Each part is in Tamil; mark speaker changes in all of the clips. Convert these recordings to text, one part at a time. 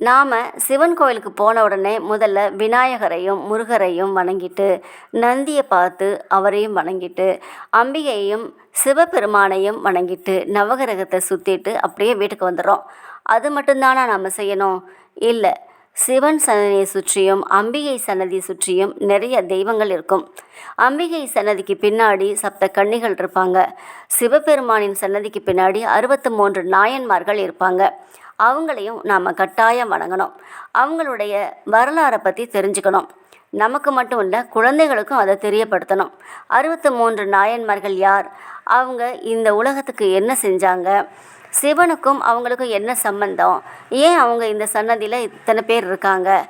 Speaker 1: நாம் சிவன் கோயிலுக்கு போன உடனே முதல்ல விநாயகரையும் முருகரையும் வணங்கிட்டு நந்தியை பார்த்து அவரையும் வணங்கிட்டு அம்பிகையையும் சிவபெருமானையும் வணங்கிட்டு நவகிரகத்தை சுற்றிட்டு அப்படியே வீட்டுக்கு வந்துடுறோம். அது மட்டும்தானா நாம் செய்யணும்? இல்லை சிவன் சன்னதியை சுற்றியும் அம்பிகை சன்னதியை சுற்றியும் நிறைய தெய்வங்கள் இருக்கும். அம்பிகை சன்னதிக்கு பின்னாடி சப்த கன்னிகள் இருப்பாங்க. சிவபெருமானின் சன்னதிக்கு பின்னாடி அறுபத்து மூன்று நாயன்மார்கள் இருப்பாங்க. அவங்களையும் நாம் கட்டாயம் வணங்கணும். அவங்களுடைய வரலாறை பற்றி தெரிஞ்சுக்கணும். நமக்கு மட்டும் இல்லை குழந்தைகளுக்கும் அதை தெரியப்படுத்தணும். அறுபத்து மூன்று நாயன்மார்கள் யார்? அவங்க இந்த உலகத்துக்கு என்ன செஞ்சாங்க? சிவனுக்கும் அவங்களுக்கும் என்ன சம்பந்தம்? ஏன் அவங்க இந்த சன்னதியில் இத்தனை பேர் இருக்காங்க?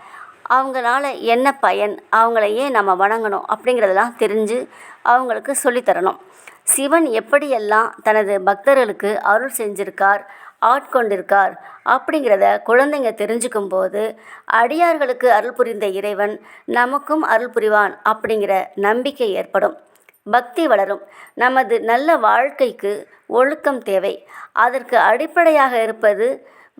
Speaker 1: அவங்களால என்ன பயன்? அவங்கள ஏன் நம்ம வணங்கணும் அப்படிங்கிறதெல்லாம் தெரிஞ்சு அவங்களுக்கு சொல்லித்தரணும். சிவன் எப்படியெல்லாம் தனது பக்தர்களுக்கு அருள் செஞ்சிருக்கார்? ஆட்கொண்டிருக்கார் அப்படிங்கிறத குழந்தைங்க தெரிஞ்சுக்கும் போது அடியார்களுக்கு அருள் புரிந்த இறைவன் நமக்கும் அருள் புரிவான் அப்படிங்கிற நம்பிக்கை ஏற்படும். பக்தி வளரும். நமது நல்ல வாழ்க்கைக்கு ஒழுக்கம் தேவை. அதற்கு அடிப்படையாக இருப்பது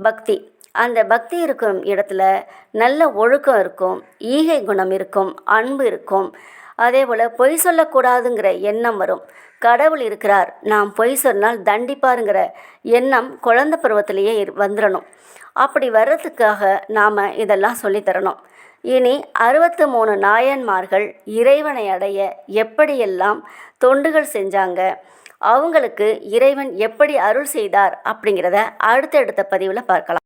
Speaker 1: பக்தி. அந்த பக்தி இருக்கும் இடத்துல நல்ல ஒழுக்கம் இருக்கும் ஈகை குணம் இருக்கும் அன்பு இருக்கும். அதே போல் பொய் சொல்லக்கூடாதுங்கிற எண்ணம் வரும். கடவுள் இருக்கிறார். நாம் பொய் சொன்னால் தண்டிப்பாருங்கிற எண்ணம் குழந்த பருவத்திலேயே வந்துடணும் அப்படி வர்றதுக்காக நாம் இதெல்லாம் சொல்லித்தரணும். இனி அறுபத்து மூணு நாயன்மார்கள் இறைவனை அடைய எப்படியெல்லாம் தொண்டுகள் செஞ்சாங்க? அவங்களுக்கு இறைவன் எப்படி அருள் செய்தார்? அப்படிங்கிறத அடுத்தடுத்த பதிவில் பார்க்கலாம்.